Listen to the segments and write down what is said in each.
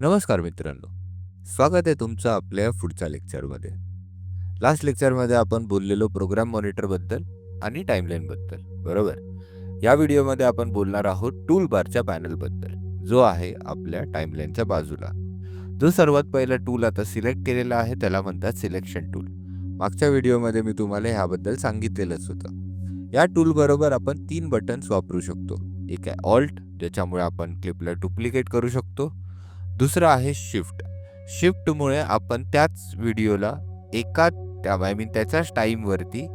नमस्कार मित्रांनो. स्वागत आहे तुमचं आपल्या पुढच्या लेक्चरमध्ये लास्ट लेक्चरमध्ये आपण बोललेलो प्रोग्राम मॉनिटरबद्दल आणि टाईमलाईनबद्दल बरोबर? या व्हिडिओमध्ये आपण बोलणार आहोत टूल बारच्या पॅनलबद्दल जो आहे आपल्या टाईमलाईनच्या बाजूला. जो सर्वात पहिला टूल आता सिलेक्ट केलेला आहे त्याला म्हणतात सिलेक्शन टूल मागच्या व्हिडिओमध्ये मी तुम्हाला ह्याबद्दल सांगितलेलंच होतं. या टूलबरोबर आपण तीन बटन्स वापरू शकतो. एक आहे ऑल्ट ज्याच्यामुळे आपण क्लिपला डुप्लिकेट करू शकतो. दुसरं आहे शिफ्ट. शिफ्टमुळे आपण त्याच व्हिडिओला एका आय मीन त्याच्याच टाईमवरती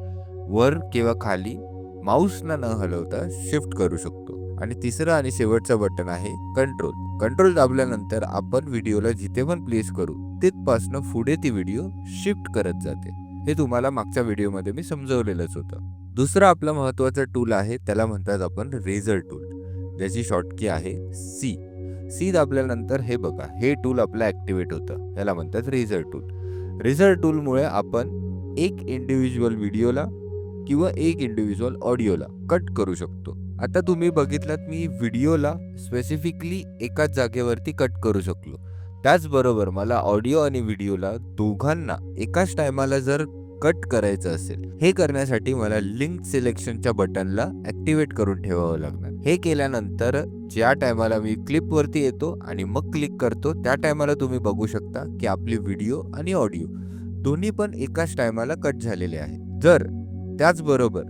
वर किंवा खाली माऊसना न हलवता शिफ्ट करू शकतो. आणि तिसरं आणि शेवटचं बटन आहे कंट्रोल. कंट्रोल दाबल्यानंतर आपण व्हिडिओला जिथे पण प्लेस करू तिथपासनं पुढे ती व्हिडिओ शिफ्ट करत जाते. हे तुम्हाला मागच्या व्हिडिओमध्ये मी समजवलेलंच होतं. दुसरं आपलं महत्त्वाचं टूल आहे त्याला म्हणतात आपण रेझर टूल ज्याची शॉर्टकी आहे सी सी दाबल्यानंतर हे बघा हे टूल आपलं ॲक्टिवेट होतं. याला म्हणतात रेझर टूल रेझर टूलमुळे आपण एक इंडिव्हिज्युअल व्हिडिओला किंवा एक इंडिव्हिज्युअल ऑडिओला कट करू शकतो. आता तुम्ही बघितलात मी व्हिडिओला स्पेसिफिकली एकाच जागेवरती कट करू शकलो. त्याचबरोबर मला ऑडिओ आणि व्हिडिओला दोघांना एकाच टायमाला जर कट करायचं असेल हे करण्यासाठी मला लिंक सिलेक्शनच्या बटनला ॲक्टिवेट करून ठेवावं लागणार. हे केल्यानंतर ज्या टायमाला मी क्लिपवरती येतो आणि मग क्लिक करतो त्या टायमाला तुम्ही बघू शकता की आपली व्हिडिओ आणि ऑडिओ दोन्ही पण एकाच टायमाला कट झालेले आहे जर त्याचबरोबर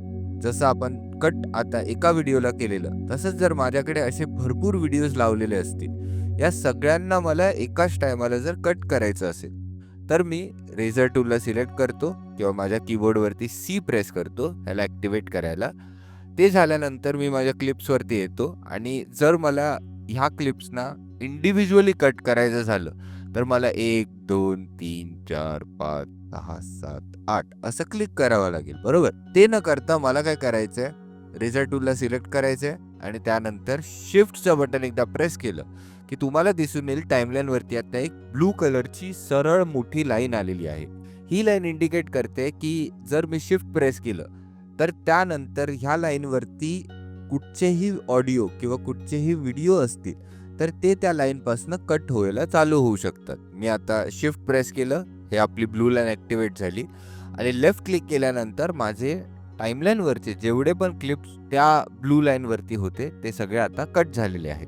जसं आपण कट आता एका व्हिडिओला केलेलं तसंच जर माझ्याकडे असे भरपूर व्हिडिओज लावलेले असतील या सगळ्यांना मला एकाच टायमाला जर कट करायचं असेल तर मी रेझर टूलला सिलेक्ट करतो किंवा माझ्या कीबोर्डवरती सी प्रेस करतो ह्याला ॲक्टिवेट करायला. ते झाल्यानंतर मी माझ्या क्लिप्सवरती येतो आणि जर मला ह्या क्लिप्सना इंडिव्हिज्युअली कट करायचं झालं तर मला एक दोन तीन चार पाच सहा सात आठ असं क्लिक करावं लागेल. बरोबर? ते न करता मला काय करायचं आहे रेझर टूलला सिलेक्ट करायचं आहे आणि त्यानंतर शिफ्टचं बटन एकदा प्रेस केलं की तुम्हाला दिसून येईल टाईमलाईनवरती आता एक ब्लू कलरची सरळ मोठी लाईन आलेली आहे. ही लाईन इंडिकेट करते की जर मी शिफ्ट प्रेस केलं तर त्यानंतर ह्या लाईनवरती कुठचेही ऑडिओ किंवा कुठचेही व्हिडिओ असतील तर ते त्या लाईनपासून कट व्हायला चालू होऊ शकतात. मी आता शिफ्ट प्रेस केलं हे आपली ब्लू लाईन ॲक्टिवेट झाली आणि लेफ्ट क्लिक केल्यानंतर माझे टाईमलाईनवरचे जेवढे पण क्लिप्स त्या ब्लू लाईनवरती होते ते सगळे आता कट झालेले आहेत.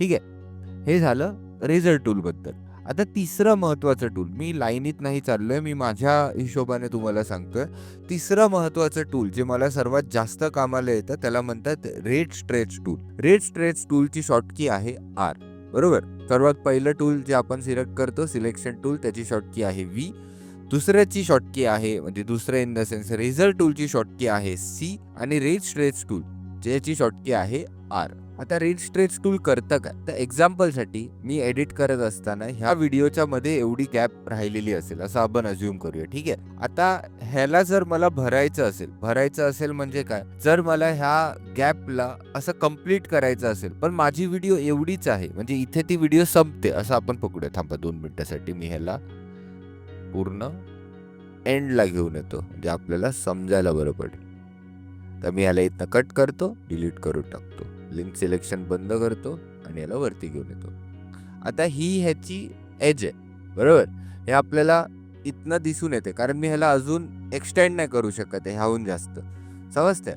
ठीक आहे? हे झालं रेझर टूलबद्दल आता तिसरं महत्त्वाचं टूल मी लाईनीत नाही चाललोय मी माझ्या हिशोबाने तुम्हाला सांगतोय. तिसरं महत्त्वाचं टूल जे मला सर्वात जास्त कामाला येतं त्याला म्हणतात rate stretch tool rate stretch टूलची short key आहे आर बरोबर? सर्वात पहिलं टूल जे आपण सिलेक्ट करतो सिलेक्शन टूल त्याची शॉर्टकी आहे व्ही दुसऱ्याची शॉर्टकी आहे म्हणजे दुसरं इन द सेन्स रेझर टूलची शॉर्टकी आहे सी आणि रेड स्ट्रेच टूल ज्याची शॉर्टकी आहे आर आता रेड स्ट्रेच टूल करतं काय? तर एक्झाम्पलसाठी मी एडिट करत असताना ह्या व्हिडिओच्या मध्ये एवढी गॅप राहिलेली असेल असं आपण अज्युम करूया ठीक आहे? आता ह्याला जर मला भरायचं असेल भरायचं असेल म्हणजे काय? जर मला ह्या गॅपला असं कंप्लीट करायचं असेल पण माझी व्हिडिओ एवढीच आहे म्हणजे इथे ती व्हिडिओ संपते असं आपण पकडूया. थांबा दोन मिनिटासाठी मी ह्याला पूर्ण एंडला घेऊन येतो जे आपल्याला समजायला बरं पडेल. तर मी ह्याला इथनं कट करतो डिलीट करून टाकतो. लिंक सिलेक्शन बंद करतो आणि याला वरती घेऊन येतो. आता ही ह्याची एज आहे बरोबर? हे आपल्याला इथनं दिसून येते कारण मी ह्याला अजून एक्सटेंड नाही करू शकत आहे ह्याहून जास्त. समजते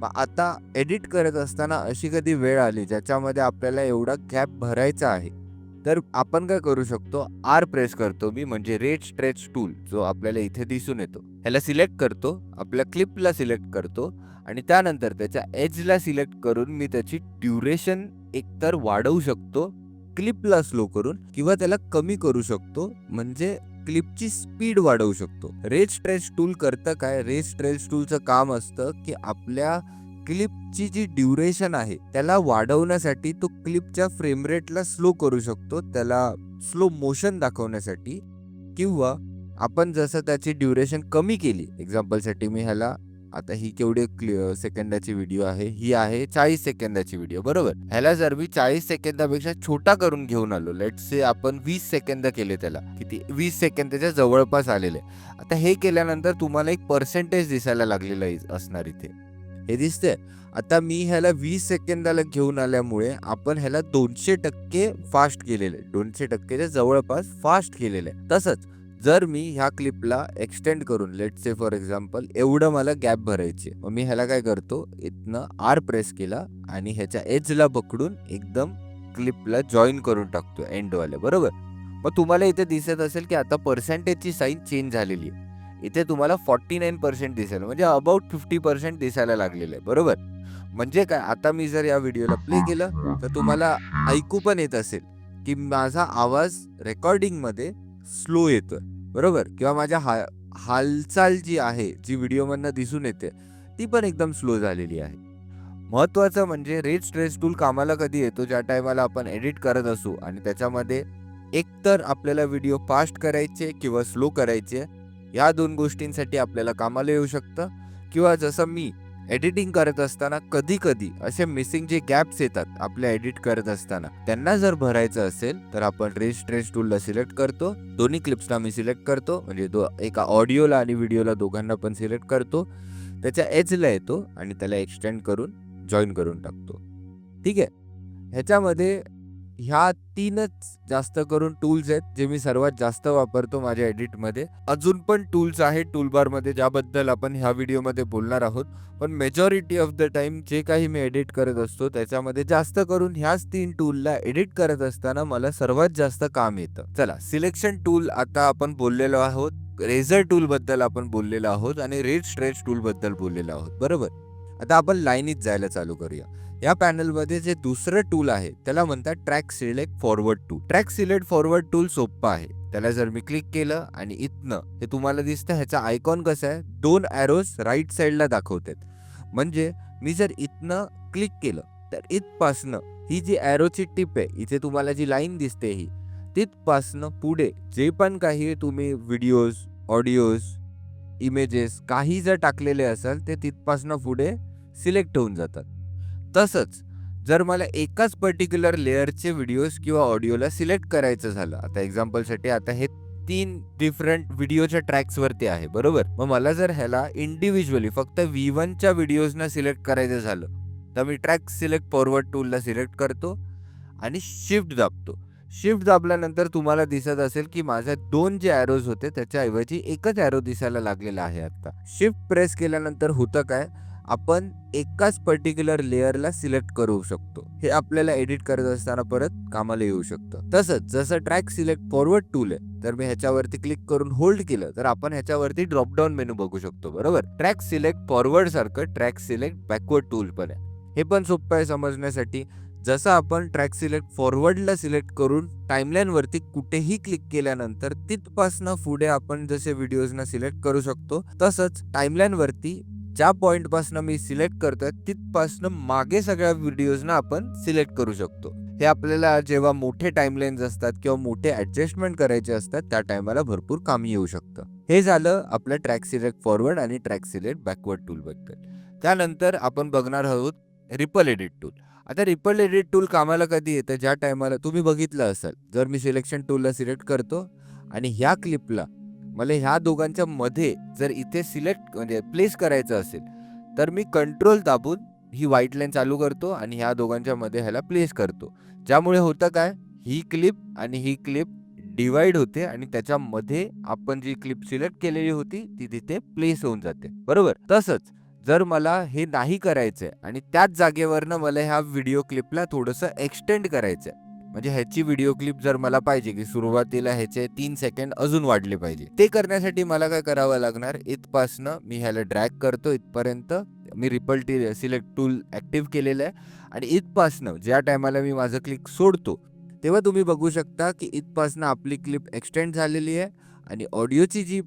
मग आता एडिट करत असताना अशी कधी वेळ आली ज्याच्यामध्ये आपल्याला एवढा गॅप भरायचा आहे? तर आपण काय करू शकतो? आर प्रेस करतो मी म्हणजे रेट स्ट्रेच टूल जो आपल्याला इथे दिसून येतो. ह्याला सिलेक्ट करतो आपल्या क्लिपला सिलेक्ट करतो आणि त्यानंतर त्याच्या एजला सिलेक्ट करून मी त्याची ड्युरेशन एकतर वाढवू शकतो क्लिपला स्लो करून किंवा त्याला कमी करू शकतो म्हणजे क्लिपची स्पीड वाढवू शकतो. रेज स्ट्रेच टूल करतं काय? रेज स्ट्रेच टूलचं काम असतं की आपल्या क्लिपची जी ड्युरेशन आहे त्याला वाढवण्यासाठी तो क्लिपच्या फ्रेम रेटला स्लो करू शकतो. त्याला स्लो मोशन दाखवण्यासाठी किंवा आपण जसं त्याची ड्युरेशन कमी केली एक्झाम्पलसाठी मी ह्याला आता ही केवढी क्लिअर सेकंदाची व्हिडिओ आहे ही आहे चाळीस सेकंदाची व्हिडिओ बरोबर? ह्याला जर मी चाळीस सेकंदापेक्षा छोटा करून घेऊन आलो लेट से आपण वीस सेकंद केले त्याला किती? वीस सेकंदाच्या जवळपास आलेले. आता हे केल्यानंतर तुम्हाला एक पर्सेंटेज दिसायला लागलेलं असणार इथे. हे दिसतंय. आता मी ह्याला वीस सेकंदाला घेऊन आल्यामुळे आपण ह्याला दोनशे टक्के फास्ट केलेले दोनशे टक्केच्या जवळपास फास्ट केलेले आहे. तसंच जर मी ह्या क्लिपला एक्सटेंड करून लेट से फॉर एक्झाम्पल एवढं मला गॅप भरायची आहे. मग मी ह्याला काय करतो? इथनं आर प्रेस केला आणि ह्याच्या एजला पकडून एकदम क्लिपला जॉईन करून टाकतो एंडवाले बरोबर? मग तुम्हाला इथे दिसत असेल की आता पर्सेंटेजची साईन चेंज झालेली आहे. इथे तुम्हाला फॉर्टी नाईन पर्सेंट दिसेल. म्हणजे अबाउट फिफ्टी पर्सेंट दिसायला लागलेलं आहे. बरोबर? म्हणजे काय? आता मी जर या व्हिडिओला प्ले केलं तर तुम्हाला ऐकू पण येत असेल की माझा आवाज रेकॉर्डिंगमध्ये स्लो येतोय. बरोबर? किंवा माझ्या हा हालचाल जी आहे जी व्हिडिओमधनं दिसून येते ती पण एकदम स्लो झालेली आहे. महत्त्वाचं म्हणजे रेट स्ट्रेस टूल कामाला कधी येतो? ज्या टायमाला आपण एडिट करत असू आणि त्याच्यामध्ये एकतर आपल्याला व्हिडिओ फास्ट करायचे किंवा स्लो करायचे या दोन गोष्टींसाठी आपल्याला कामाला येऊ शकतं. किंवा जसं मी एडिटिंग करत असताना कधी कधी असे मिसिंग जे गॅप्स येतात आपल्या एडिट करत असताना त्यांना जर भरायचं असेल तर आपण रेस ट्रेस टूलला सिलेक्ट करतो. दोन्ही क्लिप्सला मी सिलेक्ट करतो. म्हणजे दो एका ऑडिओला आणि व्हिडिओला दोघांना पण सिलेक्ट करतो. त्याच्या एजला येतो आणि त्याला एक्सटेंड करून जॉईन करून टाकतो. ठीक आहे? ह्याच्यामध्ये ह्या तीनच जास्त करून टूल्स आहेत जे मी सर्वात जास्त वापरतो माझ्या एडिटमध्ये. अजून पण टूल्स आहेत टूलबारमध्ये ज्याबद्दल आपण ह्या व्हिडिओमध्ये बोलणार आहोत. पण मेजॉरिटी ऑफ द टाइम जे काही मी एडिट करत असतो त्याच्यामध्ये जास्त करून ह्याच तीन टूलला एडिट करत असताना मला सर्वात जास्त काम येतं. चला सिलेक्शन टूल आता आपण बोललेलो आहोत. रेझर टूलबद्दल आपण बोललेलो आहोत आणि रेड स्ट्रेच टूलबद्दल बोललेलो आहोत. बरोबर? आता आपण लाईनीत जायला चालू करूया. या पॅनलमध्ये जे दुसरं टूल आहे त्याला म्हणतात track select forward tool track select forward tool सोपं आहे. त्याला जर मी क्लिक केलं आणि इथनं हे तुम्हाला दिसतं ह्याचा आयकॉन कसं आहे? दोन ॲरोज राईट साईडला दाखवतात. म्हणजे मी जर इथनं क्लिक केलं तर इथपासनं ही जी ॲरोची टिप आहे इथे तुम्हाला जी लाईन दिसते ही तिथपासनं पुढे जे पण काही तुम्ही व्हिडिओज ऑडिओज इमेजेस काही जर टाकलेले असाल ते तिथपासनं पुढे सिलेक्ट होऊन जातात. तसंच जर मला एकाच पर्टिक्युलर लेअरचे व्हिडिओज किंवा ऑडिओला सिलेक्ट करायचं झालं आता एक्झाम्पलसाठी आता हे तीन डिफरंट व्हिडिओच्या ट्रॅक्सवरती आहे बरोबर? मग मला जर ह्याला इंडिव्हिज्युअली फक्त व्ही वनच्या व्हिडिओजना सिलेक्ट करायचं झालं तर मी ट्रॅक सिलेक्ट फॉरवर्ड टूलला सिलेक्ट करतो आणि शिफ्ट दाबतो. शिफ्ट दाबल्यानंतर तुम्हाला दिसत असेल की माझ्या दोन जे ॲरोज होते त्याच्याऐवजी एकच ॲरो दिसायला लागलेला आहे आत्ता. शिफ्ट प्रेस केल्यानंतर होतं काय? आपण एकाच पर्टिक्युलर लेअरला सिलेक्ट करू शकतो. हे आपल्याला एडिट करत असताना परत कामाला येऊ शकतं. तसंच जसं ट्रॅक सिलेक्ट फॉरवर्ड टूल आहे तर मी ह्याच्यावरती क्लिक करून होल्ड केलं तर आपण ह्याच्यावरती ड्रॉपडाऊन मेनू बघू शकतो बरोबर? ट्रॅक सिलेक्ट फॉरवर्ड सारखं ट्रॅक सिलेक्ट बॅकवर्ड टूल पण आहे. हे पण सोपं आहे समजण्यासाठी. जसं आपण ट्रॅक सिलेक्ट फॉरवर्डला सिलेक्ट करून टाईमलाईनवरती कुठेही क्लिक केल्यानंतर तिथपासनं पुढे आपण जसे व्हिडिओजना सिलेक्ट करू शकतो तसंच टाईमलाईनवरती ज्या पॉईंटपासनं मी सिलेक्ट करतोय तिथपासनं मागे सगळ्या व्हिडिओजना आपण सिलेक्ट करू शकतो. हे आपल्याला जेव्हा मोठे टाईमलाईन्स असतात किंवा मोठे ॲडजस्टमेंट करायचे असतात त्या टायमाला भरपूर कामी येऊ शकतं. हे झालं आपलं ट्रॅक सिलेक्ट फॉरवर्ड आणि ट्रॅक सिलेक्ट बॅकवर्ड टूलबद्दल त्यानंतर आपण बघणार आहोत रिपल एडिट टूल. आता रिपल एडिट टूल कामाला कधी येतं? ज्या टायमाला तुम्ही बघितलं असाल जर मी सिलेक्शन टूलला सिलेक्ट करतो आणि ह्या क्लिपला मला ह्या दोघांच्या मध्ये जर इथे सिलेक्ट म्हणजे प्लेस करायचं असेल तर मी कंट्रोल दाबून ही व्हाईट लाईन चालू करतो आणि ह्या दोघांच्या मध्ये ह्याला प्लेस करतो. ज्यामुळे होतं काय? ही क्लिप आणि ही क्लिप डिवाइड होते आणि त्याच्यामध्ये आपण जी क्लिप सिलेक्ट केलेली होती ती तिथे प्लेस होऊन जाते. बरोबर? तसंच जर मला हे नाही करायचंय आणि त्याच जागेवरनं मला ह्या व्हिडिओ क्लिपला थोडंसं एक्सटेंड करायचंय म्हणजे ह्याची व्हिडिओ क्लिप जर मला पाहिजे की सुरुवातीला ह्याचे तीन सेकंड अजून वाढले पाहिजे. ते करण्यासाठी मला काय करावं लागणार? इथपासनं मी ह्याला ड्रॅग करतो. इथपर्यंत मी ripple T select tool active केलेलं आहे. आणि इथपासनं ज्या टायमाला मी माझं क्लिक सोडतो तेव्हा तुम्ही बघू शकता की इथपासनं आपली क्लिप एक्सटेंड झालेली आहे. आणि ऑडिओची जी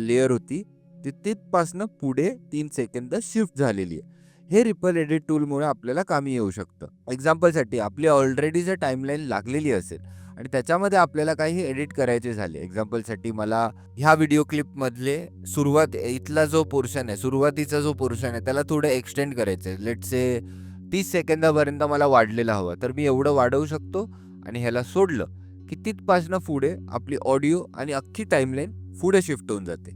लेअर होती ती तिथपासनं पुढे तीन सेकंद शिफ्ट झालेली आहे. हे रिपल एडिट टूलमुळे आपल्याला कामी येऊ शकतं. एक्झाम्पलसाठी आपली ऑलरेडी जर टाईमलाईन लागलेली असेल आणि त्याच्यामध्ये आपल्याला काही एडिट करायचे झाले. एक्झाम्पलसाठी मला ह्या व्हिडिओ क्लिपमधले सुरुवात इथला जो पोर्शन आहे सुरुवातीचा जो पोर्शन आहे त्याला थोडं एक्सटेंड करायचं आहे लेट से तीस सेकंदापर्यंत मला वाढलेला हवं तर मी एवढं वाढवू शकतो आणि ह्याला सोडलं की तिथपासनं पुढे आपली ऑडिओ आणि अख्खी टाईमलाईन पुढे शिफ्ट होऊन जाते.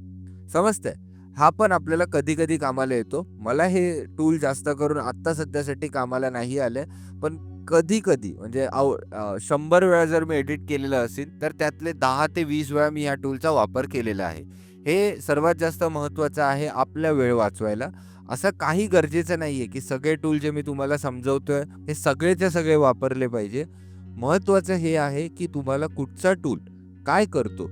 समजतंय? हा पण आपल्याला कधी कधी कामाला येतो. मला हे टूल जास्त करून आत्ता सध्यासाठी कामाला नाही आले. पण कधी कधी म्हणजे आव शंभर वेळा जर मी एडिट केलेलं असेल तर त्यातले दहा ते वीस वेळा मी ह्या टूलचा वापर केलेला आहे. हे सर्वात जास्त महत्त्वाचं आहे आपला वेळ वाचवायला. असं काही गरजेचं नाही आहे की सगळे टूल जे मी तुम्हाला समजवतोय हे सगळेचे सगळे वापरले पाहिजे. महत्त्वाचं हे आहे की तुम्हाला कुठचा टूल काय करतो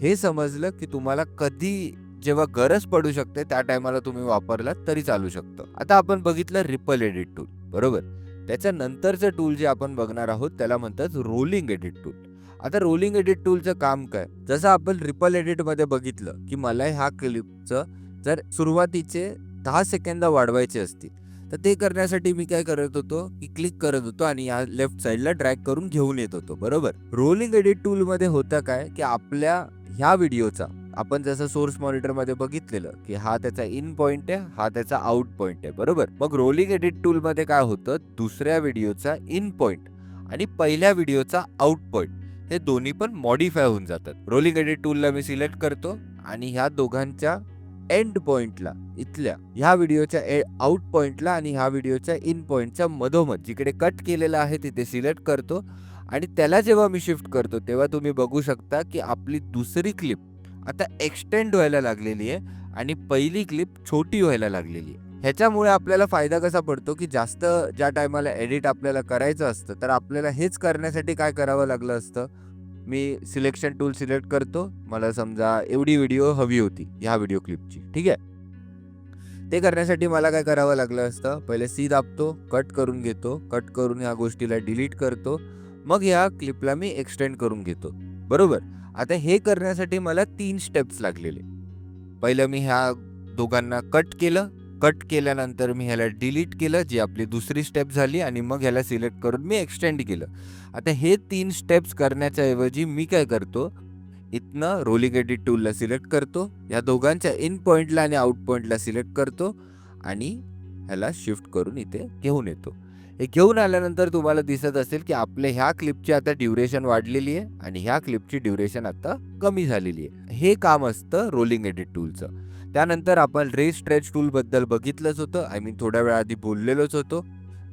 हे समजलं की तुम्हाला कधी जेव्हा गरज पडू शकते त्या टायमाला तुम्ही वापरलात तरी चालू शकतं. आता आपण बघितलं रिपल एडिट टूल बरोबर? त्याच्या नंतरचं टूल जे आपण बघणार आहोत त्याला म्हणतात रोलिंग एडिट टूल आता रोलिंग एडिट टूलचं काम काय? जसं आपण रिपल एडिटमध्ये बघितलं की मला ह्या क्लिपचं जर सुरुवातीचे दहा सेकंद वाढवायचे असतील तर ते करण्यासाठी मी काय करत होतो की क्लिक करत होतो आणि या लेफ्ट साईडला ड्रॅग करून घेऊन येत होतो बरोबर? रोलिंग एडिट टूलमध्ये होतं काय की आपल्या ह्या व्हिडिओचा आपण जसं सोर्स मॉनिटरमध्ये बघितलेलं की हा त्याचा इन पॉइंट आहे हा त्याचा आउट पॉइंट आहे बरोबर? मग रोलिंग एडिट टूलमध्ये काय होतं? दुसऱ्या व्हिडिओचा इन पॉइंट आणि पहिल्या व्हिडिओचा आउट पॉइंट. हे दोन्ही पण मॉडिफाय होऊन जातात. रोलिंग एडिट टूलला मी सिलेक्ट करतो आणि ह्या दोघांच्या एंड पॉइंटला इथल्या ह्या व्हिडिओच्या आउट पॉइंटला आणि ह्या व्हिडिओच्या इन पॉइंटच्या मधोमध जिकडे कट केलेलं आहे तिथे सिलेक्ट करतो आणि त्याला जेव्हा मी शिफ्ट करतो तेव्हा तुम्ही बघू शकता की आपली दुसरी क्लिप आता एक्सटेंड व्हायला लागलेली आहे आणि पहिली क्लिप छोटी व्हायला लागलेली आहे. ह्याच्यामुळे आपल्याला फायदा कसा पडतो की जास्त ज्या टायमाला एडिट आपल्याला करायचं असतं तर आपल्याला हेच करण्यासाठी काय करावं लागलं असतं? मी सिलेक्शन टूल सिलेक्ट करतो. मला समजा एवढी व्हिडिओ हवी होती ह्या व्हिडिओ क्लिपची ठीक आहे? ते करण्यासाठी मला काय करावं लागलं असतं? पहिले सी दाबतो कट करून घेतो. कट करून ह्या गोष्टीला डिलीट करतो. मग ह्या क्लिपला मी एक्सटेंड करून घेतो. बरोबर? आता हे करण्यासाठी मला तीन स्टेप्स लागलेले. पहिलं मी ह्या दोघांना कट केलं. कट केल्यानंतर मी ह्याला डिलीट केलं जी आपली दुसरी स्टेप झाली आणि मग ह्याला सिलेक्ट करून मी एक्सटेंड केलं. आता हे तीन स्टेप्स करण्याच्या ऐवजी मी काय करतो? इथनं रोलिंग एडिट टूलला सिलेक्ट करतो. या दोघांच्या इन पॉईंटला आणि आउट पॉईंटला सिलेक्ट करतो. आणि ह्याला शिफ्ट करून इथे घेऊन येतो. हे घेऊन आल्यानंतर तुम्हाला दिसत असेल की आपल्या ह्या क्लिपची आता ड्युरेशन वाढलेली आहे आणि ह्या क्लिपची ड्युरेशन आता कमी झालेली आहे. हे काम असतं रोलिंग एडिट टूलचं त्यानंतर आपण रेस स्ट्रेच टूलबद्दल बघितलंच होतं. आय मीन थोड्या वेळा आधी बोललेलोच होतो.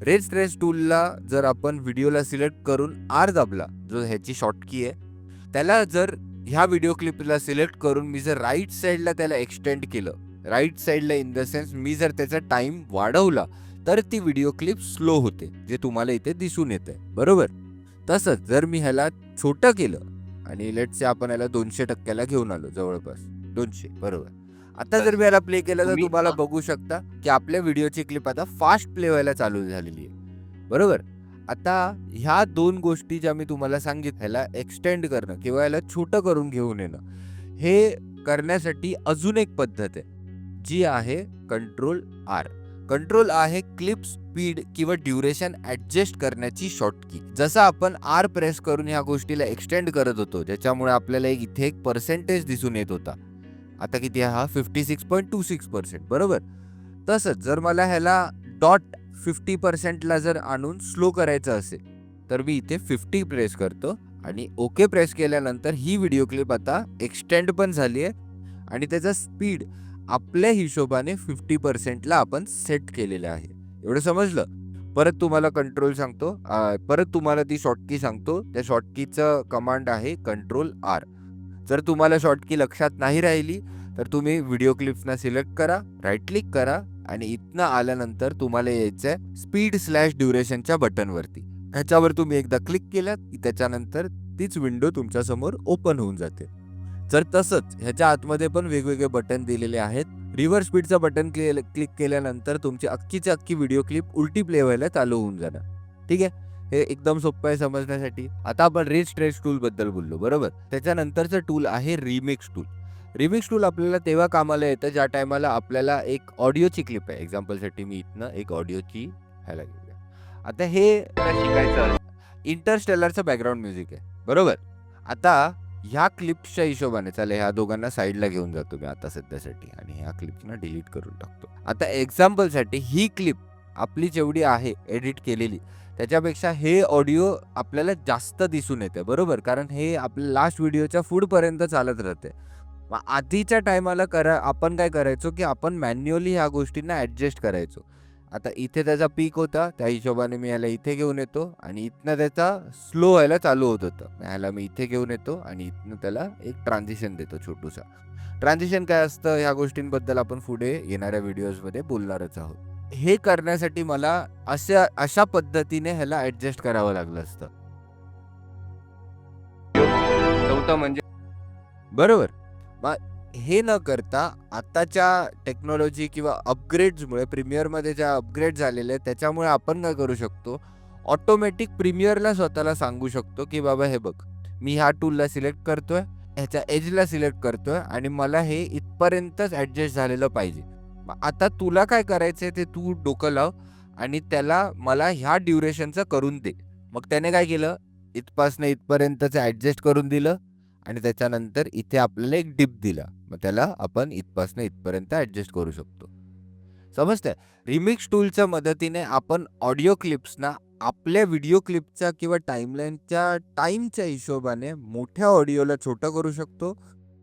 रेस स्ट्रेच टूलला जर आपण व्हिडिओला सिलेक्ट करून आर दाबला जो ह्याची शॉर्टकी आहे त्याला जर ह्या व्हिडिओ क्लिपला सिलेक्ट करून मी जर राईट साईडला त्याला एक्सटेंड केलं राईट साईडला इन द सेन्स मी जर त्याचा टाईम वाढवला तर ती व्हिडिओ क्लिप स्लो होते जे तुम्हाला इथे दिसून येते बरोबर? तसंच जर मी ह्याला छोटं केलं आणि लेटसे आपण याला दोनशे टक्क्याला घेऊन आलो जवळपास. दोनशे बरोबर. आता जर मी याला प्ले केलं तर तुम्ही- तुम्हाला बघू शकता की आपल्या व्हिडिओची क्लिप आता फास्ट प्ले व्हायला चालू झालेली आहे. बरोबर? आता ह्या दोन गोष्टी ज्या मी तुम्हाला सांगित ह्याला एक्सटेंड करणं किंवा याला छोटं करून घेऊन येणं हे करण्यासाठी अजून एक पद्धत आहे जी आहे कंट्रोल आर कंट्रोल आहे क्लिप स्पीड किंवा ड्युरेशन ऍडजस्ट करण्याची शॉर्टकी जसं आपण आर प्रेस करून ह्या गोष्टीला एक्सटेंड करत होतो ज्याच्यामुळे आपल्याला एक इथे एक पर्सेंटेज दिसून येत होता. आता किती हा? Fifty six point two six percent बरोबर? तसंच जर मला ह्याला डॉट फिफ्टी पर्सेंटला जर आणून स्लो करायचं असेल तर मी इथे फिफ्टी प्रेस करतो आणि ओके प्रेस केल्यानंतर ही व्हिडिओ क्लिप आता एक्सटेंड पण झाली आहे. आणि त्याचा स्पीड आपल्या हिशोबाने फिफ्टी पर्सेंटला आपण सेट केलेलं आहे. एवढं समजलं? परत तुम्हाला कंट्रोल सांगतो. परत तुम्हाला ती शॉर्टकी सांगतो. त्या शॉर्टकीचं कमांड आहे कंट्रोल आर जर तुम्हाला शॉर्टकी लक्षात नाही राहिली तर तुम्ही व्हिडिओ क्लिप्सना सिलेक्ट करा राईट क्लिक करा आणि इथनं आल्यानंतर तुम्हाला यायचं आहे स्पीड स्लॅश ड्युरेशनच्या बटनवरती. ह्याच्यावर तुम्ही एकदा क्लिक केलं की त्याच्यानंतर तीच विंडो तुमच्यासमोर ओपन होऊन जाते. तर तसंच ह्याच्या आतमध्ये पण वेगवेगळे बटन दिलेले आहेत. रिव्हर्स स्पीडचं बटन क्लिक केल्यानंतर तुमची अख्खीची अख्खी व्हिडिओ क्लिप उलटी प्ले व्हायला चालू होऊन जाणार. ठीक आहे? हे एकदम सोपं आहे समजण्यासाठी. आता आपण रेज ट्रेस टूल बद्दल बोललो बरोबर? त्याच्यानंतरचं टूल आहे रिमिक्स टूल. रिमिक्स टूल आपल्याला तेव्हा कामाला येतं ज्या टायमाला आपल्याला एक ऑडिओची क्लिप आहे. एक्झाम्पलसाठी मी इथनं एक ऑडिओची ह्याला गेली आता हे शिकायचं? इंटरस्टेलरचं बॅकग्राऊंड म्युझिक आहे. बरोबर? आता ह्या क्लिप्सच्या हिशोबाने चला ह्या दोघांना साईडला घेऊन जातो मी आता सध्यासाठी आणि ह्या क्लिप्सना डिलीट करून टाकतो. आता एक्झाम्पलसाठी ही क्लिप आपली जेवढी आहे एडिट केलेली त्याच्यापेक्षा हे ऑडिओ आपल्याला जास्त दिसून येते बरोबर? कारण हे आपल्या लास्ट व्हिडिओच्या फूडपर्यंत चालत राहते. मग आधीच्या टायमाला करा आपण काय करायचो की आपण मॅन्युअली ह्या गोष्टींना ॲडजस्ट करायचो. आता इथे त्याचा पीक होता. त्या हिशोबाने मी ह्याला इथे घेऊन येतो. आणि इथनं त्याचा स्लो व्हायला चालू होत होतं. ह्याला मी इथे घेऊन येतो आणि इथनं त्याला एक ट्रान्झिशन देतो छोटूसा. ट्रान्झिशन काय असतं? ह्या गोष्टींबद्दल आपण पुढे येणाऱ्या व्हिडिओजमध्ये बोलणारच आहोत. हे करण्यासाठी मला अशा अशा पद्धतीने ह्याला ॲडजस्ट करावं लागलं असतं. चौथं म्हणजे बरोबर. हे न करता आताच्या टेक्नॉलॉजी किंवा अपग्रेड्समुळे प्रीमियरमध्ये ज्या अपग्रेड झालेले आहेत त्याच्यामुळे आपण काय करू शकतो ऑटोमॅटिक प्रीमियरला स्वतःला सांगू शकतो की बाबा हे बघ मी ह्या टूलला सिलेक्ट करतोय ह्याच्या एजला सिलेक्ट करतोय आणि मला हे इथपर्यंतच ॲडजस्ट झालेलं पाहिजे. आता तुला काय करायचंय ते तू डोकं लाव आणि त्याला मला ह्या ड्युरेशनचं करून दे. मग त्याने काय केलं? इथपासनं इथपर्यंतचं ॲडजस्ट करून दिलं. आणि त्याच्यानंतर इथे आपल्याला एक डिप दिला. मग त्याला आपण इथपासनं इथपर्यंत ॲडजस्ट करू शकतो. समजतंय? रिमिक्स टूलच्या मदतीने आपण ऑडिओ क्लिप्सना आपल्या व्हिडिओ क्लिपच्या किंवा टाईमलाईनच्या टाईमच्या हिशोबाने मोठ्या ऑडिओला छोटं करू शकतो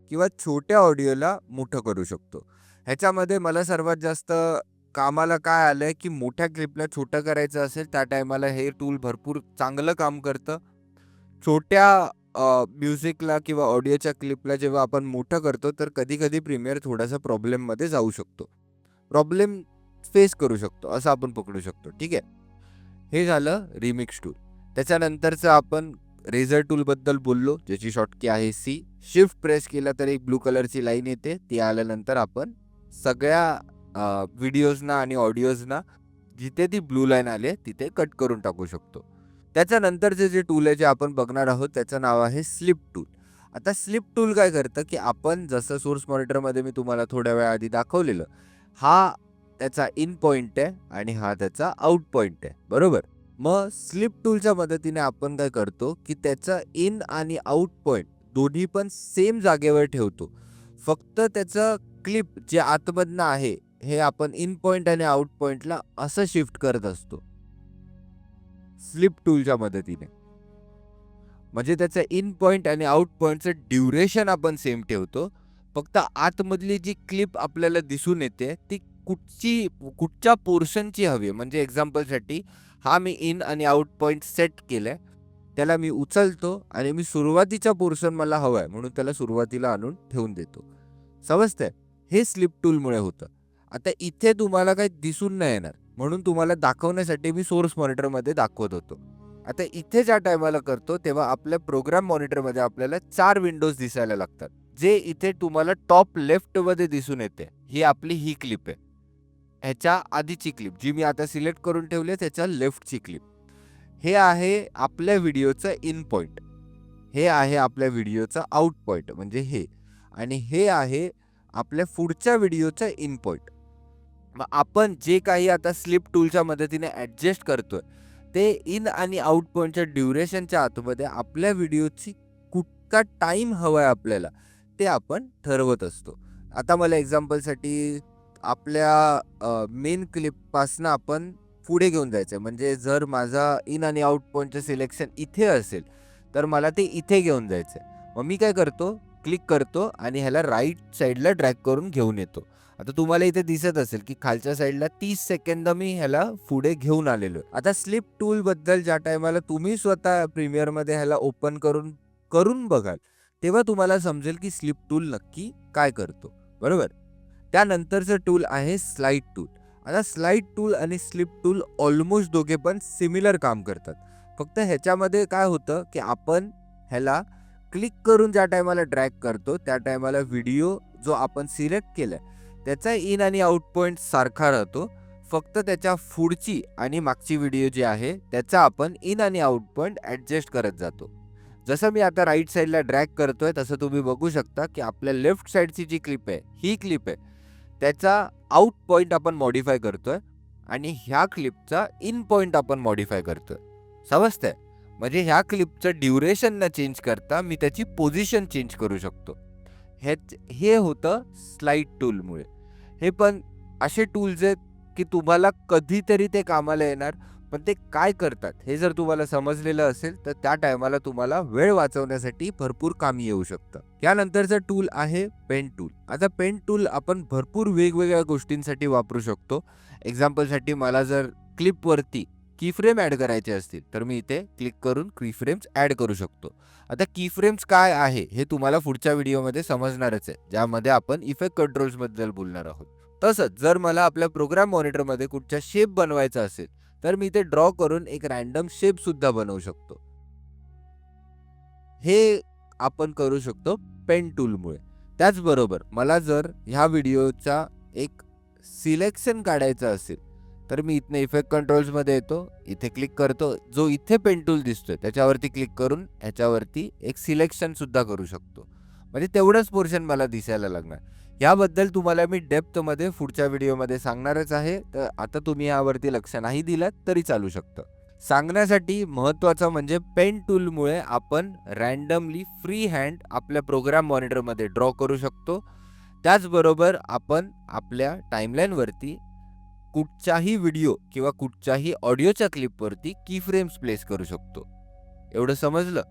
किंवा छोट्या ऑडिओला मोठं करू शकतो. ह्याच्यामध्ये मला सर्वात जास्त कामाला काय आलं आहे की मोठ्या क्लिपला छोटं करायचं असेल त्या टायमाला हे टूल भरपूर चांगलं काम करतं. छोट्या म्युझिकला किंवा ऑडिओच्या क्लिपला जेव्हा आपण मोठं करतो तर कधी कधी प्रीमियर थोडासा प्रॉब्लेममध्ये जाऊ शकतो. प्रॉब्लेम फेस करू शकतो असं आपण पकडू शकतो. ठीक आहे? हे झालं रिमिक्स टूल. त्याच्यानंतरचं आपण रेझर टूलबद्दल बोललो ज्याची शॉर्टकी आहे सी. शिफ्ट प्रेस केला तर एक ब्लू कलरची लाईन येते. ती आल्यानंतर आपण सगळ्या व्हिडिओजना आणि ऑडिओजना जिथे ती ब्लू लाईन आली आहे तिथे कट करून टाकू शकतो. त्याच्यानंतरचे जे टूल आहे जे आपण बघणार आहोत त्याचं नाव आहे स्लिप टूल आता स्लिप टूल काय करतं की आपण जसं सोर्स मॉनिटरमध्ये मी तुम्हाला थोड्या वेळा आधी दाखवलेलं हा त्याचा इन पॉईंट आहे आणि हा त्याचा आउट पॉईंट आहे. बरोबर? मग स्लिप टूलच्या मदतीने आपण काय करतो की त्याचा इन आणि आउट पॉईंट दोन्ही पण सेम जागेवर ठेवतो. फक्त त्याचं क्लिप जे आतमधनं आहे हे आपण इन पॉईंट आणि आउट पॉईंटला असं शिफ्ट करत असतो. स्लिप टूलच्या मदतीने. म्हणजे त्याचं इन पॉईंट आणि आउट पॉईंटचं ड्युरेशन आपण सेम ठेवतो. फक्त आतमधली जी क्लिप आपल्याला दिसून येते ती कुठची कुठच्या पोर्शनची हवी आहे? म्हणजे एक्झाम्पलसाठी हा मी इन आणि आउट पॉईंट सेट केलाय. त्याला मी उचलतो आणि मी सुरुवातीचा पोर्शन मला हवा आहे म्हणून त्याला सुरुवातीला आणून ठेवून देतो. समजतंय? हे स्लिप टूलमुळे होतं. आता इथे तुम्हाला काही दिसून नाही येणार. म्हणून तुम्हाला दाखवण्यासाठी मी सोर्स मॉनिटरमध्ये दाखवत होतो. आता इथे ज्या टायमाला करतो तेव्हा आपल्या प्रोग्राम मॉनिटरमध्ये आपल्याला चार विंडोज दिसायला लागतात जे इथे तुम्हाला टॉप लेफ्टमध्ये दिसून येते. ही आपली ही क्लिप आहे. ह्याच्या आधीची क्लिप जी मी आता सिलेक्ट करून ठेवली आहे त्याच्या लेफ्टची क्लिप. हे आहे आपल्या व्हिडिओचं इन पॉईंट हे आहे आपल्या व्हिडिओचं आउट पॉईंट म्हणजे हे. आणि हे आहे आपल्या पुढच्या व्हिडिओचं इन पॉईंट मग आपण जे काही आता स्लिप टूलच्या मदतीने ॲडजस्ट करतोय ते इन आणि आउट पॉईंटच्या ड्युरेशनच्या आतमध्ये आपल्या व्हिडिओची कुठका टाईम हवा आहे आपल्याला ते आपण ठरवत असतो. आता मला एक्झाम्पलसाठी आपल्या मेन क्लिपपासनं आपण पुढे घेऊन जायचं आहे म्हणजे जर माझा इन आणि आउट पॉईंटचं सिलेक्शन इथे असेल तर मला ते इथे घेऊन जायचं आहे मग मी काय करतो? क्लिक करतो आणि ह्याला राईट साईडला ड्रॅग करून घेऊन येतो. आता तुम्हाला इथे दिसत असेल की खालच्या साईडला तीस सेकंद मी ह्याला पुढे घेऊन आलेलो आहे. आता स्लिप टूल बद्दल ज्या टायमाला तुम्ही स्वतः प्रीमियरमध्ये ह्याला ओपन करून करून बघाल तेव्हा तुम्हाला समजेल की स्लिप टूल नक्की काय करतो. बरोबर? त्यानंतरचं टूल आहे स्लाईड टूल. आता स्लाईड टूल आणि स्लिप टूल ऑलमोस्ट दोघे पण सिमिलर काम करतात. फक्त ह्याच्यामध्ये काय होतं की आपण ह्याला क्लिक करून ज्या टायमाला ड्रॅग करतो त्या टायमाला व्हिडिओ जो आपण सिलेक्ट केलाय त्याचा इन आणि आउट पॉईंट सारखा राहतो. फक्त त्याच्या पुढची आणि मागची व्हिडिओ जी आहे त्याचा आपण इन आणि आउट पॉईंट ॲडजस्ट करत जातो. जसं मी आता राईट साईडला ड्रॅग करतोय तसं तुम्ही बघू शकता की आपल्या लेफ्ट साईडची जी क्लिप आहे ही क्लिप आहे. त्याचा आउट पॉईंट आपण मॉडीफाय करतोय आणि ह्या क्लिपचा इन पॉईंट आपण मॉडीफाय करतोय. समजतंय? म्हणजे ह्या क्लिपचं ड्युरेशन न चेंज करता मी त्याची पोझिशन चेंज करू शकतो. हे हे होतं स्लाईड टूलमुळे हे पण असे टूल्स आहेत की तुम्हाला कधीतरी ते कामाला येणार पण ते काय करतात हे जर तुम्हाला समजलेलं असेल तर त्या टायमाला तुम्हाला वेळ वाचवण्यासाठी भरपूर कामी येऊ शकतं. यानंतरचं टूल आहे पेन टूल आता पेन टूल आपण भरपूर वेगवेगळ्या गोष्टींसाठी वापरू शकतो. एक्झाम्पलसाठी मला जर क्लिपवरती कीफ्रेम ॲड करायचे असतील तर मी इथे क्लिक करून कीफ्रेम्स ॲड करू शकतो. आता कीफ्रेम्स काय आहे हे तुम्हाला पुढच्या व्हिडिओमध्ये समजणारच आहे ज्यामध्ये आपण इफेक्ट कंट्रोल्सबद्दल बोलणार आहोत. तसंच जर मला आपल्या प्रोग्राम मॉनिटरमध्ये कुठच्या शेप बनवायचा असेल तर मी ते ड्रॉ करून एक रॅन्डम शेपसुद्धा बनवू शकतो. हे आपण करू शकतो पेन टूलमुळे त्याचबरोबर मला जर ह्या व्हिडिओचा एक सिलेक्शन काढायचं असेल तर मी इथनं इफेक्ट कंट्रोल्समध्ये येतो इथे क्लिक करतो जो इथे पेन टूल दिसतोय त्याच्यावरती क्लिक करून ह्याच्यावरती एक सिलेक्शनसुद्धा करू शकतो. म्हणजे तेवढंच पोर्शन मला दिसायला लागणार. याबद्दल तुम्हाला मी डेप्थमध्ये पुढच्या व्हिडिओमध्ये सांगणारच आहे. तर आता तुम्ही यावरती लक्ष नाही दिलात तरी चालू शकतं. सांगण्यासाठी महत्त्वाचं म्हणजे पेन टूलमुळे आपण रॅन्डमली फ्री हँड आपल्या प्रोग्राम मॉनिटरमध्ये ड्रॉ करू शकतो. त्याचबरोबर आपण आपल्या टाईमलाईनवरती कुठचाही व्हिडिओ किंवा कुठच्याही ऑडिओच्या क्लिपवरती की फ्रेम्स प्लेस करू शकतो. एवढं समजलं?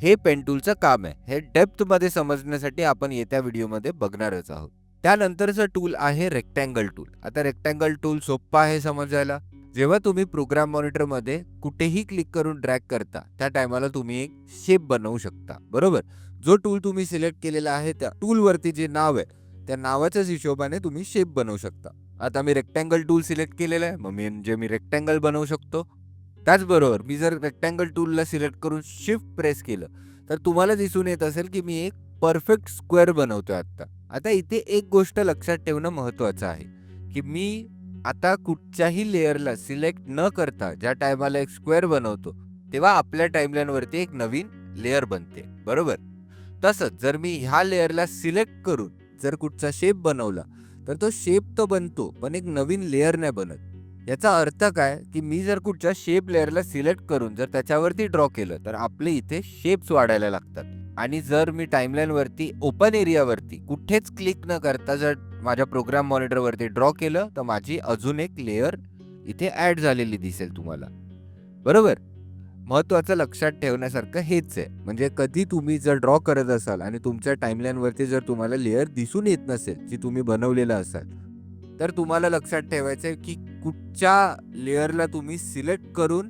हे पेंटूलचं काम आहे. हे डेप्थमध्ये समजण्यासाठी आपण येत्या व्हिडिओमध्ये बघणारच आहोत. त्यानंतरचं टूल आहे रेक्टँगल टूल आता रेक्टँगल टूल सोपं आहे समजायला. जेव्हा तुम्ही प्रोग्राम मॉनिटरमध्ये कुठेही क्लिक करून ड्रॅग करता त्या टायमाला तुम्ही एक शेप बनवू शकता. बरोबर? जो टूल तुम्ही सिलेक्ट केलेला आहे त्या टूलवरती जे नाव आहे त्या नावाच्याच हिशोबाने तुम्ही शेप बनवू शकता. आता मी रेक्टँगल टूल सिलेक्ट केलेलं आहे. मग मी म्हणजे मी रेक्टँगल बनवू शकतो त्याचबरोबर मी जर रेक्टँगल टूलला सिलेक्ट करून शिफ्ट प्रेस केलं तर तुम्हाला दिसून येत असेल की मी एक परफेक्ट स्क्वेअर बनवतोय आत्ता. आता इथे एक गोष्ट लक्षात ठेवणं महत्त्वाचं आहे की मी आता कुठच्याही लेअरला सिलेक्ट न करता ज्या टायमाला एक स्क्वेअर बनवतो तेव्हा आपल्या टाईमलाईनवरती एक नवीन लेअर बनते. बरोबर? तसंच जर मी ह्या लेअरला सिलेक्ट करून जर कुठचा शेप बनवला तर तो शेप तर बनतो पण एक नवीन लेअर नाही बनत. याचा अर्थ काय? की मी जर कुठच्या शेप लेअरला सिलेक्ट करून जर त्याच्यावरती ड्रॉ केलं तर आपले इथे शेप्स वाढायला लागतात. आणि जर मी टाईमलाईनवरती ओपन एरियावरती कुठेच क्लिक न करता जर माझ्या प्रोग्राम मॉनिटरवरती ड्रॉ केलं तर माझी अजून एक लेअर इथे ॲड झालेली दिसेल तुम्हाला. बरोबर? महत्त्वाचं लक्षात ठेवण्यासारखं हेच आहे. म्हणजे कधी तुम्ही जर ड्रॉ करत असाल आणि तुमच्या टाईमलाईनवरती जर तुम्हाला लेअर दिसून येत नसेल जी तुम्ही बनवलेलं असाल तर तुम्हाला लक्षात ठेवायचं आहे की कुठच्या लेअरला तुम्ही सिलेक्ट करून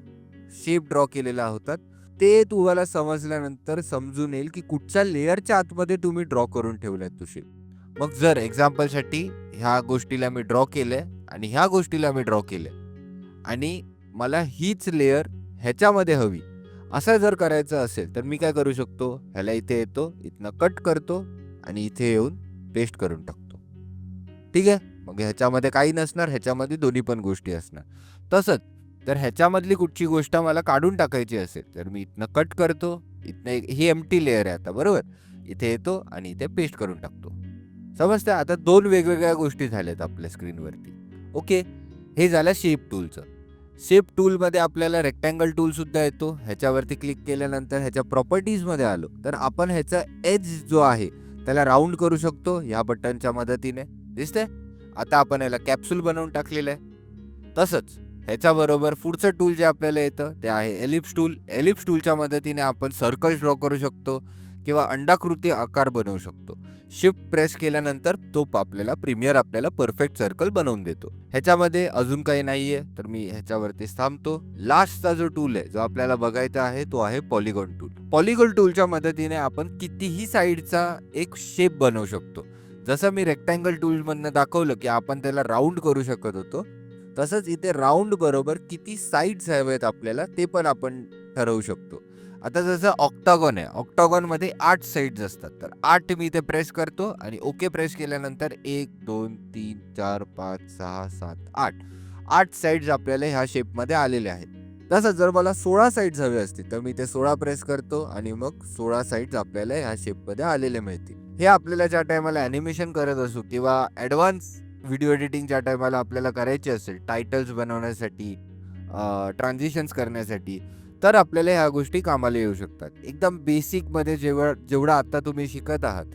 शेप ड्रॉ केलेला होतात ते तुम्हाला समजल्यानंतर समजून येईल की कुठच्या लेअरच्या आतमध्ये तुम्ही ड्रॉ करून ठेवलाय तो शेप मग जर एक्झाम्पलसाठी ह्या गोष्टीला मी ड्रॉ केलं आणि ह्या गोष्टीला मी ड्रॉ केलं आणि मला हीच लेअर ह्याच्यामध्ये हवी. असं जर करायचं असेल तर मी काय करू शकतो? ह्याला इथे येतो इथनं कट करतो आणि इथे येऊन पेस्ट करून टाकतो. ठीक आहे? मग ह्याच्यामध्ये काही नसणार ह्याच्यामध्ये दोन्ही पण गोष्टी असणार. तसंच तर ह्याच्यामधली कुठची गोष्ट मला काढून टाकायची असेल तर मी इथनं कट करतो इथनं एक ही एमटी लेअर आहे आता बरोबर? इथे येतो आणि इथे पेस्ट करून टाकतो. समजतं आता दोन वेगवेगळ्या गोष्टी झाल्यात आपल्या स्क्रीनवरती ओके? हे झालं शेप टूलचं शेप टूलमध्ये आपल्याला रेक्टँगल टूलसुद्धा येतो. ह्याच्यावरती क्लिक केल्यानंतर ह्याच्या प्रॉपर्टीजमध्ये आलो. तर आपण ह्याचा एज जो आहे त्याला राऊंड करू शकतो ह्या बटनच्या मदतीने. दिसतंय? आता आपण याला कॅप्सूल बनवून टाकलेलं आहे. तसंच ह्याच्याबरोबर पुढचं टूल जे आपल्याला येतं ते आहे एलिप्स टूल एलिप्स टूलच्या मदतीने आपण सर्कल ड्रॉ करू शकतो. किंवा अंडाकृती आकार बनवू शकतो. शिफ्ट प्रेस केल्यानंतर तो आपल्याला प्रीमियर आपल्याला परफेक्ट सर्कल बनवून देतो. ह्याच्यामध्ये अजून काही नाहीये तर मी ह्याच्यावरती थांबतो. लास्टचा जो टूल आहे जो आपल्याला बघायचा आहे तो आहे पॉलिगॉन टूल पॉलिगॉन टूलच्या मदतीने आपण कितीही साईडचा एक शेप बनवू शकतो. जसं मी रेक्टँगल टूलमधनं दाखवलं की आपण त्याला राऊंड करू शकत होतो तसंच इथे राऊंड बरोबर किती साईड्स हवेत आपल्याला ते पण आपण ठरवू शकतो. आता जसं ऑक्टागॉन आहे ऑक्टागॉनमध्ये आठ साईड्स असतात. तर आठ मी इथे प्रेस करतो आणि ओके प्रेस केल्यानंतर एक दोन तीन चार पाच सहा सात आठ. आठ साईड्स आपल्याला ह्या शेपमध्ये आलेल्या आहेत. तसंच जर मला सोळा साईड्स हवे असतील तर मी ते सोळा प्रेस करतो आणि मग सोळा साईड्स आपल्याला ह्या शेपमध्ये आलेले मिळतील. हे आपल्याला ज्या टायमाला ॲनिमेशन करत असू किंवा ॲडव्हान्स व्हिडिओ एडिटिंगच्या टायमाला आपल्याला करायचे असेल टायटल्स बनवण्यासाठी ट्रान्झिशन्स करण्यासाठी तर आपल्याला ह्या गोष्टी कामाला येऊ शकतात. एकदम बेसिकमध्ये जेवढ जेवढं आत्ता तुम्ही शिकत आहात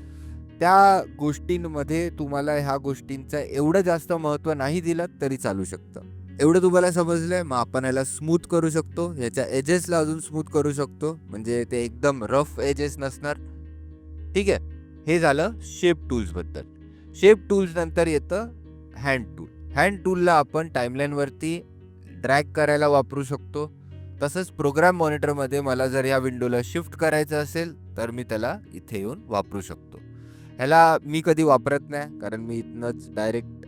त्या गोष्टींमध्ये तुम्हाला ह्या गोष्टींचं एवढं जास्त महत्त्व नाही दिलं तरी चालू शकतं. एवढं तुम्हाला समजलं आहे मग आपण याला स्मूथ करू शकतो. याच्या एजेसला अजून स्मूथ करू शकतो. म्हणजे ते एकदम रफ एजेस नसणार. ठीक आहे? हे झालं शेप टूल्सबद्दल शेप टूल्स नंतर येतं हँड टूल हँड टूलला आपण टाईमलाईनवरती ड्रॅग करायला वापरू शकतो. तसंच प्रोग्राम मॉनिटरमध्ये मला जर या विंडोला शिफ्ट करायचं असेल तर मी त्याला इथे येऊन वापरू शकतो. ह्याला मी कधी वापरत नाही कारण मी इथनंच डायरेक्ट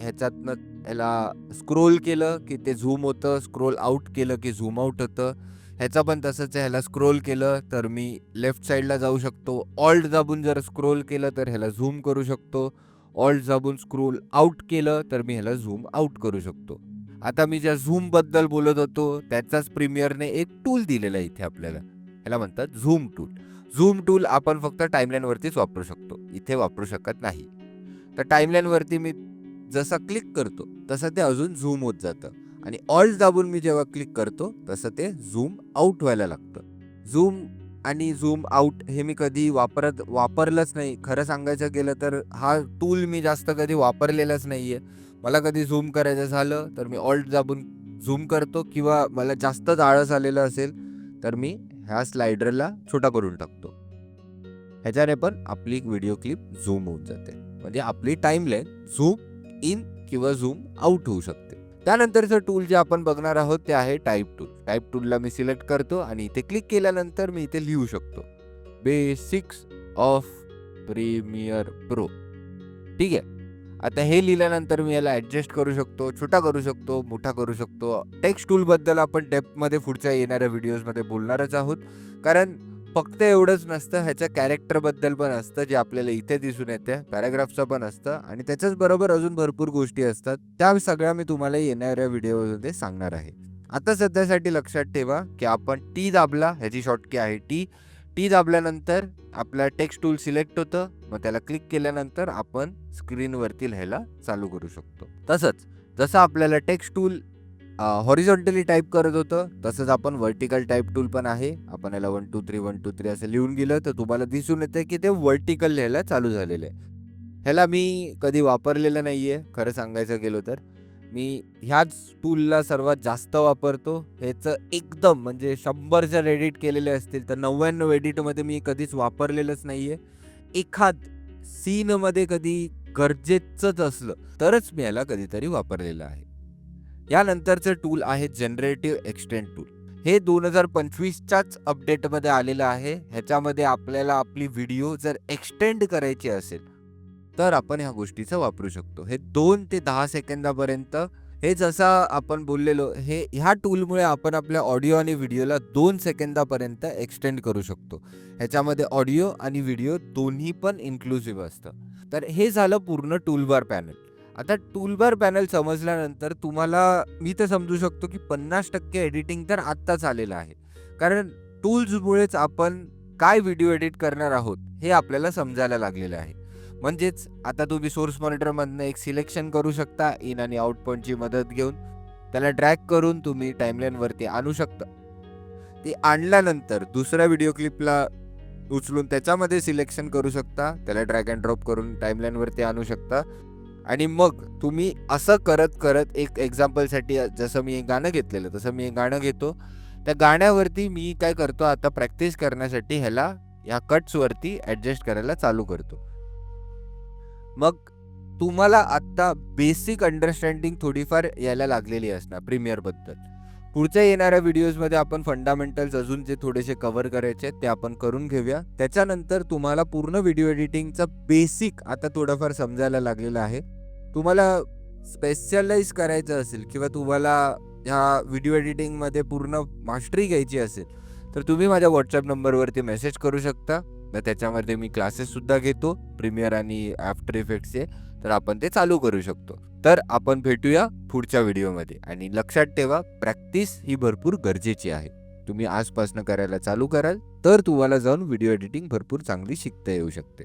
ह्याच्यातनं ह्याला स्क्रोल केलं की ते झूम होतं स्क्रोल आउट केलं की झूम आउट होतं. ह्याचा पण तसंच आहे ह्याला स्क्रोल केलं तर मी लेफ्ट साईडला जाऊ शकतो. ऑल्ट दाबून जर स्क्रोल केलं तर ह्याला झूम करू शकतो. ऑल्ट दाबून स्क्रोल आउट केलं तर मी ह्याला झूम आउट करू शकतो. आता मी ज्या झूमबद्दल बोलत होतो त्याचाच प्रीमियरने एक टूल दिलेला आहे इथे आपल्याला. ह्याला म्हणतात झूम टूल झूम टूल आपण फक्त टाईमलाईनवरतीच वापरू शकतो. इथे वापरू शकत नाही. तर टाईमलाईनवरती मी जसं क्लिक करतो तसं ते अजून झूम होत जातं. आणि ऑल्ट दाबून मी जेव्हा क्लिक करतो तसं ते झूम आउट व्हायला लागतं. झूम आणि झूम आउट हे मी कधी वापरत वापरलंच नाही. खरं सांगायचं गेलं तर हा टूल मी जास्त कधी वापरलेलाच नाही आहे मला कधी झूम करायचं झालं तर मी ऑल्ट दाबून झूम करतो किंवा मला जास्तच आळस आलेलं असेल तर मी ह्या स्लायडरला छोटा करून टाकतो. ह्याच्याने पण आपली व्हिडिओ क्लिप झूम होऊन जाते. म्हणजे आपली टाईमलाईन झूम इन किंवा झूम आउट होऊ शकते. त्यानंतरचं टूल जे आपण बघणार आहोत ते आहे टाईप टूल. टाईप टूलला मी सिलेक्ट करतो आणि इथे क्लिक केल्यानंतर मी इथे लिहू शकतो. Basics of Premiere Pro. ठीक आहे? आता हे लिहिल्यानंतर मी याला ॲडजस्ट करू शकतो छोटा करू शकतो मोठा करू शकतो. टेक्स्ट टूलबद्दल आपण डेप्थमध्ये पुढच्या येणाऱ्या व्हिडिओजमध्ये बोलणारच आहोत. कारण फक्त एवढंच नसतं ह्याच्या कॅरेक्टरबद्दल पण असतं जे आपल्याला इथे दिसून येते. पॅराग्राफचं पण असतं आणि त्याच्याच बरोबर अजून भरपूर गोष्टी असतात. त्या सगळ्या मी तुम्हाला येणाऱ्या व्हिडिओमध्ये सांगणार आहे. आता सध्यासाठी लक्षात ठेवा की आपण टी दाबला ह्याची शॉर्टकी आहे टी टी दाबल्यानंतर आपला टेक्स्ट टूल सिलेक्ट होतं. मग त्याला क्लिक केल्यानंतर आपण स्क्रीनवरती लिहायला चालू करू शकतो. तसंच जसं आपल्याला टेक्स्ट टूल हॉरिझॉन्टली टाईप करत होतं तसंच आपण वर्टिकल टाईप टूल पण आहे. आपण याला one two three one two three असं लिहून गेलं तर तुम्हाला दिसून येतं की ते वर्टिकल लिहायला चालू झालेलं आहे. ह्याला मी कधी वापरलेलं नाही आहे खरं सांगायचं गेलो तर. मी ह्याच टूलला सर्वात जास्त वापरतो. ह्याचं एकदम म्हणजे शंभर जर एडिट केलेले असतील तर नव्याण्णव एडिटमध्ये मी कधीच वापरलेलंच नाही आहे एखाद सीनमध्ये कधी गरजेचंच असलं तरच मी याला कधीतरी वापरलेलं आहे. यानंतरचं टूल आहे जनरेटिव्ह एक्सटेंड टूल हे दोन हजार पंचवीसच्याच अपडेटमध्ये आलेलं आहे. ह्याच्यामध्ये आपल्याला आपली व्हिडिओ जर एक्सटेंड करायची असेल तर आपण ह्या गोष्टीचा वापरू शकतो. हे दोन ते दहा सेकंदापर्यंत हे जसं आपण बोललेलो हे ह्या टूलमुळे आपण आपल्या ऑडिओ आणि व्हिडिओला दोन सेकंदापर्यंत एक्सटेंड करू शकतो. ह्याच्यामध्ये ऑडिओ आणि व्हिडिओ दोन्ही पण इन्क्लुसिव्ह असतं. तर हे झालं पूर्ण टूलबार पॅनल. आता टूलबार पॅनल समजल्यानंतर तुम्हाला मी तर समजू शकतो की पन्नास टक्के एडिटिंग तर आत्ताच आलेलं आहे. कारण टूल्समुळेच आपण काय व्हिडिओ एडिट करणार आहोत हे आपल्याला समजायला लागलेलं आहे. म्हणजेच आता तुम्ही सोर्स मॉनिटरमधनं एक सिलेक्शन करू शकता इन आणि आउट पॉईंटची मदत घेऊन. त्याला ड्रॅग करून तुम्ही टाईमलाईनवरती आणू शकता. ते आणल्यानंतर दुसऱ्या व्हिडिओ क्लिपला उचलून त्याच्यामध्ये सिलेक्शन करू शकता. त्याला ड्रॅग अँड ड्रॉप करून टाईमलाईनवरती आणू शकता. आणि मग तुम्ही असं करत करत एक एक्झाम्पलसाठी जसं मी एक गाणं घेतलेलं तसं मी एक गाणं घेतो. त्या गाण्यावरती मी काय करतो आता प्रॅक्टिस करण्यासाठी ह्याला ह्या कट्सवरती ॲडजस्ट करायला चालू करतो. मग तुम्हाला आत्ता बेसिक अंडरस्टँडिंग थोडीफार यायला लागलेली असणार प्रीमियरबद्दल पुढच्या येणाऱ्या व्हिडिओजमध्ये आपण फंडामेंटल्स अजून जे थोडेसे कव्हर करायचे आहेत ते आपण करून घेऊया. त्याच्यानंतर तुम्हाला पूर्ण व्हिडिओ एडिटिंगचं बेसिक आता थोडंफार समजायला लागलेलं आहे. तुम्हाला स्पेशलाइज करायचं असेल किंवा तुम्हाला ह्या व्हिडिओ एडिटिंगमध्ये पूर्ण मास्टरी घ्यायची असेल तर तुम्ही माझ्या व्हॉट्सअप नंबरवरती मेसेज करू शकता. तर त्याच्यामध्ये मी क्लासेससुद्धा घेतो प्रीमियर आणि आफ्टर इफेक्टचे तर आपण ते चालू करू शकतो. तर आपण भेटूया पुढच्या व्हिडिओमध्ये आणि लक्षात ठेवा प्रॅक्टिस ही भरपूर गरजेची आहे. तुम्ही आजपासून करायला चालू कराल तर तुम्हाला जाऊन व्हिडिओ एडिटिंग भरपूर चांगली शिकता येऊ शकते.